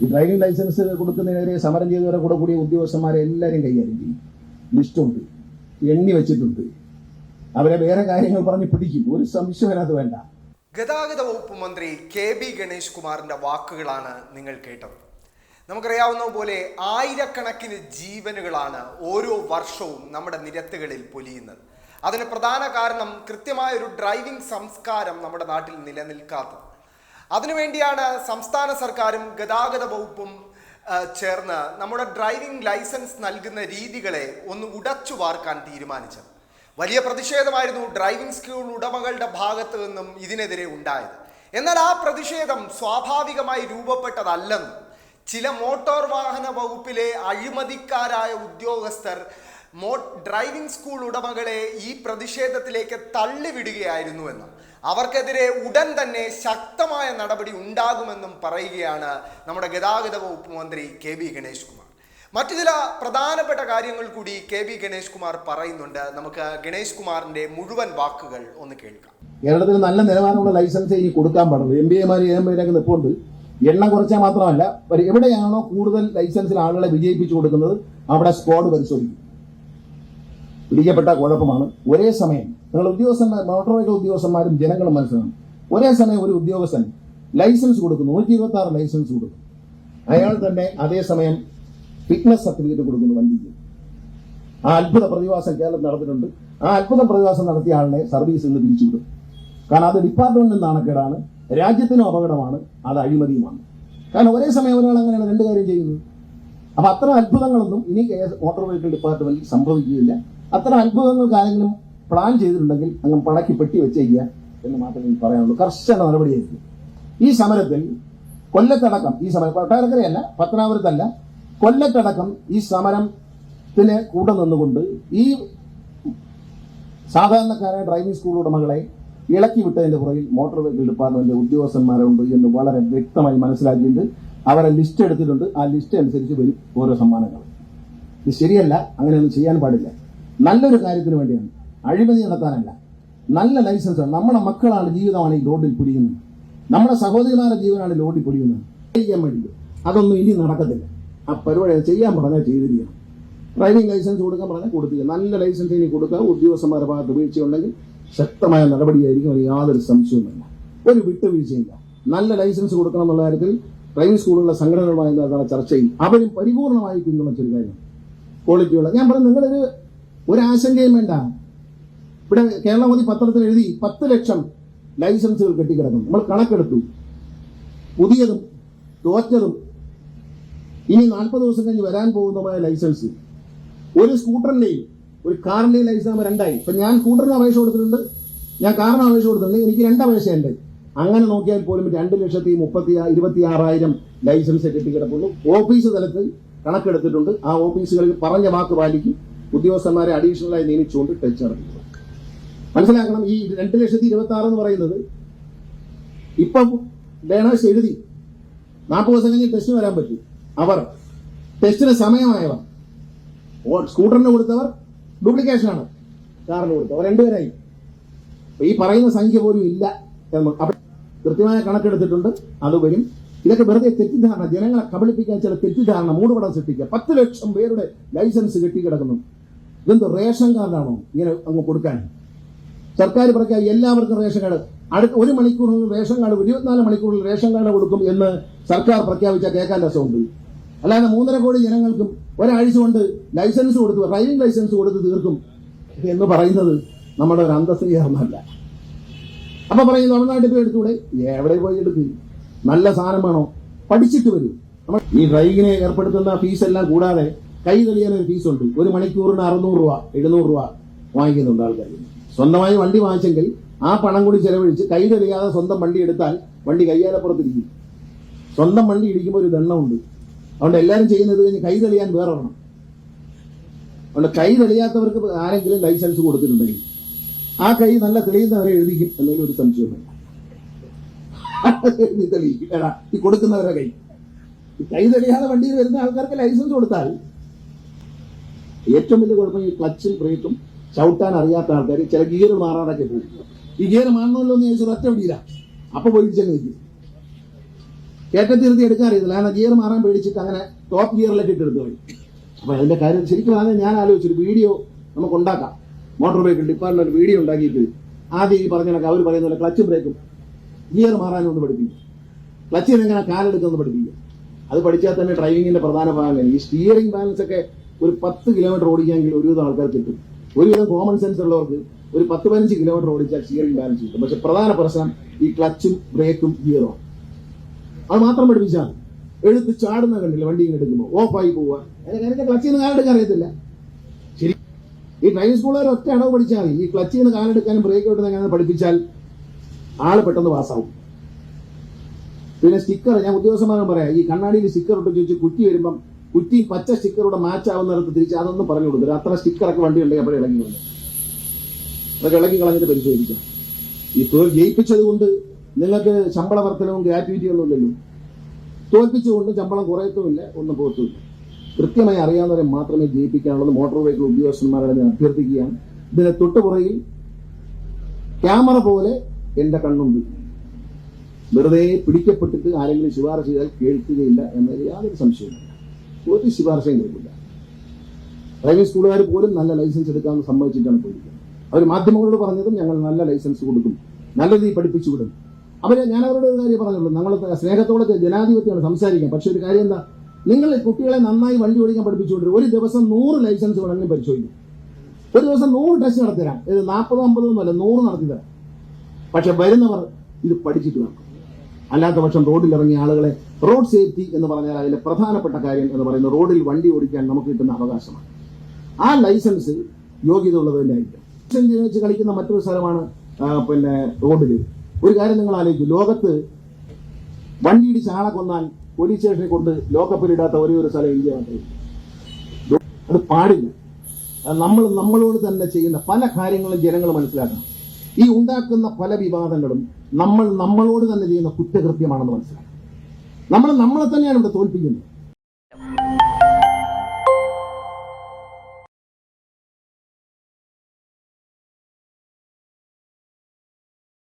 ഈ driving licence കൊടുക്കുന്നതിനെതിരെ സമരം ചെയ്തവരെ കൂടെ കൂടിയ ഉദ്യോഗസ്ഥന്മാരെ എല്ലാവരും കൈകാര്യം ചെയ്യും ലിസ്റ്റുണ്ട് എണ്ണി വെച്ചിട്ടുണ്ട്. അവരെ വേറെ കാര്യങ്ങൾ പറഞ്ഞ് പിടിക്കും. ഒരു സംശയം അതിനകത്ത് വേണ്ട. ഗതാഗത വകുപ്പ് മന്ത്രി കെ ബി ഗണേഷ് കുമാറിന്റെ വാക്കുകളാണ് നിങ്ങൾ കേട്ടത്. നമുക്കറിയാവുന്ന പോലെ ആയിരക്കണക്കിന് ജീവനുകളാണ് ഓരോ വർഷവും നമ്മുടെ നിരത്തുകളിൽ പൊലിയുന്നത്. അതിന് പ്രധാന കാരണം കൃത്യമായ ഒരു ഡ്രൈവിംഗ് സംസ്കാരം നമ്മുടെ നാട്ടിൽ നിലനിൽക്കാത്തത്. അതിനുവേണ്ടിയാണ് സംസ്ഥാന സർക്കാരും ഗതാഗത വകുപ്പും ചേർന്ന് നമ്മുടെ ഡ്രൈവിംഗ് ലൈസൻസ് നൽകുന്ന രീതികളെ ഒന്ന് ഉടച്ചു വാർക്കാൻ തീരുമാനിച്ചത്. വലിയ പ്രതിഷേധമായിരുന്നു ഡ്രൈവിംഗ് സ്കൂൾ ഉടമകളുടെ ഭാഗത്തു നിന്നും ഇതിനെതിരെ ഉണ്ടായത്. എന്നാൽ ആ പ്രതിഷേധം സ്വാഭാവികമായി രൂപപ്പെട്ടതല്ലെന്നും ചില മോട്ടോർ വാഹന വകുപ്പിലെ അഴിമതിക്കാരായ ഉദ്യോഗസ്ഥർ മോ ഡ്രൈവിംഗ് സ്കൂൾ ഉടമകളെ ഈ പ്രതിഷേധത്തിലേക്ക് തള്ളിവിടുകയായിരുന്നുവെന്നും അവർക്കെതിരെ ഉടൻ തന്നെ ശക്തമായ നടപടി ഉണ്ടാകുമെന്നും പറയുകയാണ് നമ്മുടെ ഗതാഗത വകുപ്പ് മന്ത്രി കെ ബി ഗണേഷ് കുമാർ. മറ്റു ചില പ്രധാനപ്പെട്ട കാര്യങ്ങൾ കൂടി കെ ബി ഗണേഷ് കുമാർ പറയുന്നുണ്ട്. നമുക്ക് ഗണേഷ് കുമാറിന്റെ മുഴുവൻ വാക്കുകൾ ഒന്ന് കേൾക്കാം. കേരളത്തിൽ നല്ല നിലവാരമുള്ള ലൈസൻസ് ഇനി കൊടുക്കാൻ പാടുള്ളൂ. എം ബി എമാർ എം നിൽപ്പുണ്ട് എണ്ണം കുറച്ചാൽ മാത്രമല്ല എവിടെയാണോ കൂടുതൽ ലൈസൻസിൽ ആളുകളെ വിജയിപ്പിച്ചു കൊടുക്കുന്നത് അവിടെ സ്ക്വാഡ് പരിശോധിക്കും. പിടിക്കപ്പെട്ട കുഴപ്പമാണ്. ഒരേ സമയം നിങ്ങൾ ഉദ്യോഗസ്ഥന്മാർ മോട്ടോർ ഉദ്യോഗസ്ഥന്മാരും ജനങ്ങളും മനസ്സിലാക്കണം. ഒരേ സമയം ഒരു ഉദ്യോഗസ്ഥൻ ലൈസൻസ് കൊടുക്കുന്നു. നൂറ്റി ഇരുപത്തി ആറ് ലൈസൻസ് കൊടുക്കും അയാൾ തന്നെ അതേസമയം ഫിറ്റ്നസ് സർട്ടിഫിക്കറ്റ് കൊടുക്കുന്നു വണ്ടിക്ക്. ആ അത്ഭുത പ്രതിഭാസം കേരളത്തിൽ നടന്നിട്ടുണ്ട്. ആ അത്ഭുത പ്രതിഭാസം നടത്തിയ ആളിനെ സർവീസിൽ നിന്ന് പിരിച്ചുവിടും. കാരണം അത് ഡിപ്പാർട്ട്മെന്റിന് നാണക്കേടാണ്. രാജ്യത്തിനും അപകടമാണ്. അത് അഴിമതിയുമാണ്. കാരണം ഒരേ സമയം ഒരാൾ അങ്ങനെയാണ് രണ്ട് കാര്യം ചെയ്യുന്നത്. അപ്പൊ അത്ര അത്ഭുതങ്ങളൊന്നും ഇനി മോട്ടോർ വെഹിക്കിൾ ഡിപ്പാർട്ട്മെന്റിൽ സംഭവിക്കുകയില്ല. അത്തരം അത്ഭുതങ്ങൾക്ക് ആരെങ്കിലും പ്ലാൻ ചെയ്തിട്ടുണ്ടെങ്കിൽ അങ്ങ് പണക്കി പെട്ടി വെച്ചേക്കുക എന്ന് മാത്രമേ എനിക്ക് പറയാനുള്ളൂ. കർശന നടപടിയായിരിക്കും ഈ സമരത്തിൽ കൊല്ലത്തടക്കം ഈ സമരം കൊട്ടാരക്കരയല്ല പത്തനാപുരത്തല്ല കൊല്ലത്തടക്കം ഈ സമരത്തിന് കൂടെ നിന്നുകൊണ്ട് ഈ സാധാരണക്കാരായ ഡ്രൈവിംഗ് സ്കൂൾ ഉടമകളെ ഇളക്കി വിട്ടതിന്റെ പുറകിൽ മോട്ടോർ വെഹിക്കിൾ ഡിപ്പാർട്ട്മെന്റ് ഉദ്യോഗസ്ഥന്മാരുണ്ട് എന്ന് വളരെ വ്യക്തമായി മനസ്സിലാക്കിയിട്ട് അവരെ ലിസ്റ്റ് എടുത്തിട്ടുണ്ട്. ആ ലിസ്റ്റ് അനുസരിച്ച് വരും ഓരോ സമ്മാനങ്ങൾ. ഇത് ശരിയല്ല അങ്ങനെയൊന്നും ചെയ്യാൻ പാടില്ല. നല്ലൊരു കാര്യത്തിന് വേണ്ടിയാണ്. അഴിമതി നടത്താനല്ല. നല്ല ലൈസൻസ് ആണ്. നമ്മുടെ മക്കളാണ് ജീവിതമാണ് ഈ ലോഡിൽ പൊടിയുന്നത് നമ്മുടെ സഹോദരിമാരുടെ ജീവനാണ് ലോഡിൽ പൊടിയുന്നത് ചെയ്യാൻ വേണ്ടി അതൊന്നും ഇനി നടക്കത്തില്ല. ആ പരിപാടി ചെയ്യാൻ പറഞ്ഞാൽ ചെയ്തിരിക്കണം. ഡ്രൈവിംഗ് ലൈസൻസ് കൊടുക്കാൻ പറഞ്ഞാൽ കൊടുത്തില്ല നല്ല ലൈസൻസ് ഇനി കൊടുക്കുക ഉദ്യോഗസ്ഥന്മാരുടെ ഭാഗത്ത് വീഴ്ചയുണ്ടെങ്കിൽ ശക്തമായ നടപടിയായിരിക്കും അത് യാതൊരു സംശയവുമില്ല. ഒരു വിട്ടുവീഴ്ചയില്ല. നല്ല ലൈസൻസ് കൊടുക്കണം എന്നുള്ള കാര്യത്തിൽ ഡ്രൈവിംഗ് സ്കൂളുകളുടെ സംഘടനകളുമായി നടത്തുന്ന ചർച്ചയിൽ അവരും പരിപൂർണമായി പിന്തുണച്ചൊരു കാര്യം. ക്വാളിറ്റിയുള്ള ഞാൻ പറഞ്ഞു നിങ്ങളൊരു ഒരു ആശങ്കയും വേണ്ട. ഇവിടെ കേരളമോദി പത്രത്തിൽ എഴുതി പത്ത് ലക്ഷം ലൈസൻസുകൾ കെട്ടിക്കിടക്കും നമ്മൾ കണക്കെടുത്തു. പുതിയതും തോറ്റതും ഇനി നാൽപ്പത് ദിവസം കഴിഞ്ഞ് വരാൻ പോകുന്നതുമായ ലൈസൻസ്. ഒരു സ്കൂട്ടറിന്റെയും ഒരു കാറിന്റെയും ലൈസൻസ് ആകുമ്പോൾ രണ്ടായി. ഇപ്പൊ ഞാൻ സ്കൂട്ടറിന് അപേക്ഷ കൊടുത്തിട്ടുണ്ട്. ഞാൻ കാറിന് അപേക്ഷ കൊടുത്തിട്ടുണ്ട്. എനിക്ക് രണ്ട് അപേക്ഷയുണ്ട്. അങ്ങനെ നോക്കിയാൽ പോലും രണ്ട് ലക്ഷത്തി മുപ്പത്തി ഇരുപത്തി ആറായിരം ലൈസൻസ് കെട്ടിക്കിടപ്പുള്ളൂ ഓഫീസ് തലത്തിൽ കണക്കെടുത്തിട്ടുണ്ട്. ആ ഓഫീസുകളിൽ പറഞ്ഞ വാക്ക് പാലിക്കും. ഉദ്യോഗസ്ഥന്മാരെ അഡീഷണലായി നിയമിച്ചുകൊണ്ട് ടെച്ച് നടത്തുന്നത് മനസ്സിലാക്കണം ഈ രണ്ട് ലക്ഷത്തി ഇരുപത്തി ആറ് എന്ന് പറയുന്നത് ഇപ്പം ലേണേഴ്സ് എഴുതി നാൽപ്പത് ദിവസം കഴിഞ്ഞ് ടെസ്റ്റിന് വരാൻ പറ്റും. അവർ ടെസ്റ്റിന് സമയമായവർ സ്കൂട്ടറിന് കൊടുത്തവർ ഡ്യൂപ്ലിക്കേഷനാണ് കാറിന് കൊടുത്തവർ രണ്ടുപേരായി. ഈ പറയുന്ന സംഖ്യ പോലും ഇല്ല കൃത്യമായ കണക്കെടുത്തിട്ടുണ്ട്. അത് വരും. ഇതൊക്കെ വെറുതെ തെറ്റിദ്ധാരണ. ജനങ്ങളെ കബളിപ്പിക്കാൻ ചില തെറ്റിദ്ധാരണ മൂടുപടം സൃഷ്ടിക്കുക. പത്ത് ലക്ഷം പേരുടെ ലൈസൻസ് കെട്ടിക്കിടക്കുന്നു ഇതെന്തോ റേഷൻ കാർഡാണോ ഇങ്ങനെ അങ്ങ് കൊടുക്കാൻ? സർക്കാർ പ്രഖ്യാപിക്കും എല്ലാവർക്കും റേഷൻ കാർഡ്. അടുത്ത ഒരു മണിക്കൂറിൽ റേഷൻ കാർഡ് ഇരുപത്തിനാല് മണിക്കൂറിൽ റേഷൻ കാർഡ് കൊടുക്കും എന്ന് സർക്കാർ പ്രഖ്യാപിച്ച കേൾക്കാൻ രസമുണ്ട്. അല്ലാതെ മൂന്നര കോടി ജനങ്ങൾക്കും ഒരാഴ്ച കൊണ്ട് ലൈസൻസ് കൊടുത്തു ഡ്രൈവിംഗ് ലൈസൻസ് കൊടുത്ത് തീർക്കും എന്ന് പറയുന്നത് നമ്മുടെ ഒരു അന്തസ്ത്രീകരണമല്ല അപ്പൊ പറയും തമിഴ്നാട്ടിൽ പോയി എടുത്തൂടെ? എവിടെ പോയി എടുക്കും? നല്ല സാധനം വേണോ? പഠിച്ചിട്ട് വരും. ഈ ഡ്രൈവിങ്ങിനെ ഏർപ്പെടുത്തുന്ന ഫീസ് എല്ലാം കൂടാതെ കൈ തെളിയാൻ ഒരു ഫീസ് ഉണ്ട്. ഒരു മണിക്കൂറിന് അറുന്നൂറ് രൂപ എഴുന്നൂറ് രൂപ വാങ്ങിക്കുന്നുണ്ട് ആൾക്കാർ സ്വന്തമായി വണ്ടി വാങ്ങിച്ചെങ്കിൽ ആ പണം കൂടി ചെലവഴിച്ച് കൈ തെളിയാതെ സ്വന്തം വണ്ടി എടുത്താൽ വണ്ടി കയ്യാലപ്പുറത്തിരിക്കും. സ്വന്തം വണ്ടി ഇടിക്കുമ്പോൾ ഒരു ദണ്ണമുണ്ട് അതുകൊണ്ട് എല്ലാവരും ചെയ്യുന്നത് കഴിഞ്ഞ് കൈ തെളിയാൻ വേറെ ഒരെണ്ണം. അതുകൊണ്ട് കൈ തെളിയാത്തവർക്ക് ആരെങ്കിലും ലൈസൻസ് കൊടുത്തിട്ടുണ്ടെങ്കിൽ ആ കൈ നല്ല തെളിയുന്നവരെ എഴുതിക്കും എന്നതിൽ ഒരു സംശയമില്ല നീ തെളിയിക്കും. ഈ കൊടുക്കുന്നവരുടെ കൈ. കൈ തെളിയാതെ വണ്ടിയിൽ വരുന്ന ആൾക്കാർക്ക് ലൈസൻസ് കൊടുത്താൽ ഏറ്റവും വലിയ കുഴപ്പം ഈ ക്ലച്ചും ബ്രേക്കും ചവിട്ടാൻ അറിയാത്ത ആൾക്കാർ ചില ഗിയർ മാറാനൊക്കെ പോകും. ഈ ഗിയർ മാറണമല്ലോ എന്ന് ചോദിച്ചാൽ ഒറ്റ പിടിയില്ല അപ്പൊ പോയിച്ചങ്ങ് നിൽക്കും. നിർത്തി എടുക്കാൻ അറിയത്തില്ല. കാരണം ഗിയർ മാറാൻ പേടിച്ചിട്ട് അങ്ങനെ ടോപ്പ് ഗിയറിലേക്ക് ഇട്ട് എടുത്തു പോയി അപ്പൊ അതിന്റെ കാര്യം ശരിക്കും ആദ്യം ഞാൻ ആലോചിച്ചൊരു വീഡിയോ നമുക്ക് ഉണ്ടാക്കാം. മോട്ടോർ വെഹിക്കിൾ ഡിപ്പാർട്ട്മെന്റ് വീഡിയോ ഉണ്ടാക്കിയിട്ട് ആദ്യം ഈ പറഞ്ഞ അവർ പറയുന്ന പോലെ ക്ലച്ചും ബ്രേക്കും ഗിയർ മാറാനും ഒന്ന് പഠിപ്പിക്കും. ക്ലച്ചിൽ എങ്ങനെ കാലെടുക്കുമെന്ന് പഠിപ്പിക്കും. അത് പഠിച്ചാൽ തന്നെ ഡ്രൈവിങ്ങിന്റെ പ്രധാന ഭാഗം ഈ സ്റ്റിയറിംഗ് ബാലൻസ് ഒക്കെ ഒരു പത്ത് കിലോമീറ്റർ ഓടിക്കാമെങ്കിൽ ഒരുവിധം ആൾക്കാർ കിട്ടും. ഒരുവിധം കോമൺ സെൻസ് ഉള്ളവർക്ക് ഒരു പത്ത് പതിനഞ്ച് കിലോമീറ്റർ ഓടിച്ചാൽ സ്റ്റിയറിംഗ് ബാലൻസ് കിട്ടും. പക്ഷെ പ്രധാന പ്രശ്നം ഈ ക്ലച്ചും ബ്രേക്കും ഗിയറും അത് മാത്രം പഠിപ്പിച്ചാൽ. എഴുത്ത് ചാടുന്ന കണ്ടില്ല വണ്ടി ഇങ്ങനെ എടുക്കുമ്പോൾ ഓഫായി പോവുക. അതിന്റെ ക്ലച്ചിൽ നിന്ന് കാലെടുക്കാൻ അറിയത്തില്ല. ശരി. ഈ ഡ്രൈവിംഗ് സ്കൂളുകാർ ഒറ്റ അടവ് പഠിച്ചാൽ ഈ ക്ലച്ചിൽ നിന്ന് കാലെടുക്കാനും ബ്രേക്ക് എടുക്കുന്ന എങ്ങനെ പഠിപ്പിച്ചാൽ ആൾ പെട്ടെന്ന് പാസ്സാവും പിന്നെ സ്റ്റിക്കർ ഞാൻ ഉദ്യോഗസ്ഥന്മാരും പറയാം ഈ കണ്ണാടിയിൽ സ്റ്റിക്കർ ഇട്ട് ചോദിച്ച് കുറ്റി വരുമ്പം കുറ്റി പച്ച സ്റ്റിക്കറോടെ മാച്ച് ആവുന്ന ആവുന്നിടത്ത് തിരിച്ച് അതൊന്നും പറഞ്ഞു കൊടുക്കില്ല അത്ര സ്റ്റിക്കറൊക്കെ വണ്ടി ഉണ്ടെങ്കിൽ അപ്പോൾ ഇളകി കൊണ്ട് അതൊക്കെ ഇളകി കളഞ്ഞിട്ട് പരിശോധിക്കാം. ഈ തോൽ ജയിപ്പിച്ചത് കൊണ്ട് നിങ്ങൾക്ക് ശമ്പള വർധനവും ഗ്രാറ്റുവിറ്റികളും ഇല്ലല്ലോ. തോൽപ്പിച്ചുകൊണ്ട് ശമ്പളം കുറയത്തുമില്ല ഒന്നും പോകത്തുമില്ല. കൃത്യമായി അറിയാവുന്നവരെ മാത്രമേ ജയിപ്പിക്കാനുള്ളത് മോട്ടോർ വെഹിക്കിൾ ഉദ്യോഗസ്ഥന്മാരുടെ ഞാൻ അഭ്യർത്ഥിക്കുകയാണ്. ഇതിന് തൊട്ടുപുറകിൽ ക്യാമറ പോലെ എന്റെ കണ്ണുണ്ട്. വെറുതെ പിടിക്കപ്പെട്ടിട്ട് ആരെങ്കിലും ശുപാർശ ചെയ്താൽ കേൾക്കുകയില്ല എന്നതിൽ യാതൊരു സംശയവുമില്ല. ഒരു ശുപാർശയും നൽകില്ല ഡ്രൈവിംഗ് സ്കൂളുകാർ പോലും നല്ല ലൈസൻസ് എടുക്കാൻ സമ്മതിച്ചിട്ടാണ് പോയിരിക്കുന്നത്. അവർ മാധ്യമങ്ങളോട് പറഞ്ഞതും ഞങ്ങൾ നല്ല ലൈസൻസ് കൊടുക്കും. നല്ല രീതിയിൽ പഠിപ്പിച്ചു വിടും. അവർ ഞാൻ അവരോട് ഒരു കാര്യം പറഞ്ഞുള്ളൂ. നമ്മൾ സ്നേഹത്തോടെ ജനാധിപത്യമാണ് സംസാരിക്കാം പക്ഷെ ഒരു കാര്യം എന്താ? നിങ്ങൾ കുട്ടികളെ നന്നായി വണ്ടി ഓടിക്കാൻ പഠിപ്പിച്ചുകൊണ്ട് ഒരു ദിവസം നൂറ് ലൈസൻസ് വേണമെങ്കിലും പരിശോധിക്കും. ഒരു ദിവസം നൂറ് ടെസ്റ്റ് നടത്തിരാം ഇത് നാൽപ്പതോ അമ്പതോ ഒന്നുമല്ല നൂറ് നടത്തി തരാം പക്ഷെ വരുന്നവർ ഇത് പഠിച്ചിട്ട് വേണം അല്ലാത്ത പക്ഷം റോഡിലിറങ്ങിയ ആളുകളെ റോഡ് സേഫ്റ്റി എന്ന് പറഞ്ഞാൽ അതിലെ പ്രധാനപ്പെട്ട കാര്യം എന്ന് പറയുന്നത് റോഡിൽ വണ്ടി ഓടിക്കാൻ നമുക്ക് കിട്ടുന്ന അവകാശമാണ്. ആ ലൈസൻസ് യോഗ്യത ഉള്ളതിന്റെ ആയിരിക്കും വെച്ച് കളിക്കുന്ന മറ്റൊരു സ്ഥലമാണ് പിന്നെ റോഡിൽ. ഒരു കാര്യം നിങ്ങൾ ആലോചിക്കും. ലോകത്ത് വണ്ടി ഇടിച്ച് ആളെ കൊന്നാൽ പോലീസ് സ്റ്റേഷനിൽ കൊണ്ട് ലോക്കപ്പിലിടാത്ത ഒരേ ഒരു സ്ഥലം ഇന്ത്യ മാത്രമേ. അത് പാടില്ല. നമ്മൾ നമ്മളോട് തന്നെ ചെയ്യുന്ന പല കാര്യങ്ങളും ജനങ്ങൾ മനസ്സിലാക്കണം. ഈ ഉണ്ടാക്കുന്ന പല വിവാദങ്ങളും നമ്മൾ നമ്മളോട് തന്നെ ചെയ്യുന്ന കുറ്റകൃത്യമാണെന്ന് മനസ്സിലാക്കണം. നമ്മൾ നമ്മളെ തന്നെയാണ് ഇവിടെ തോൽപ്പിക്കുന്നത്.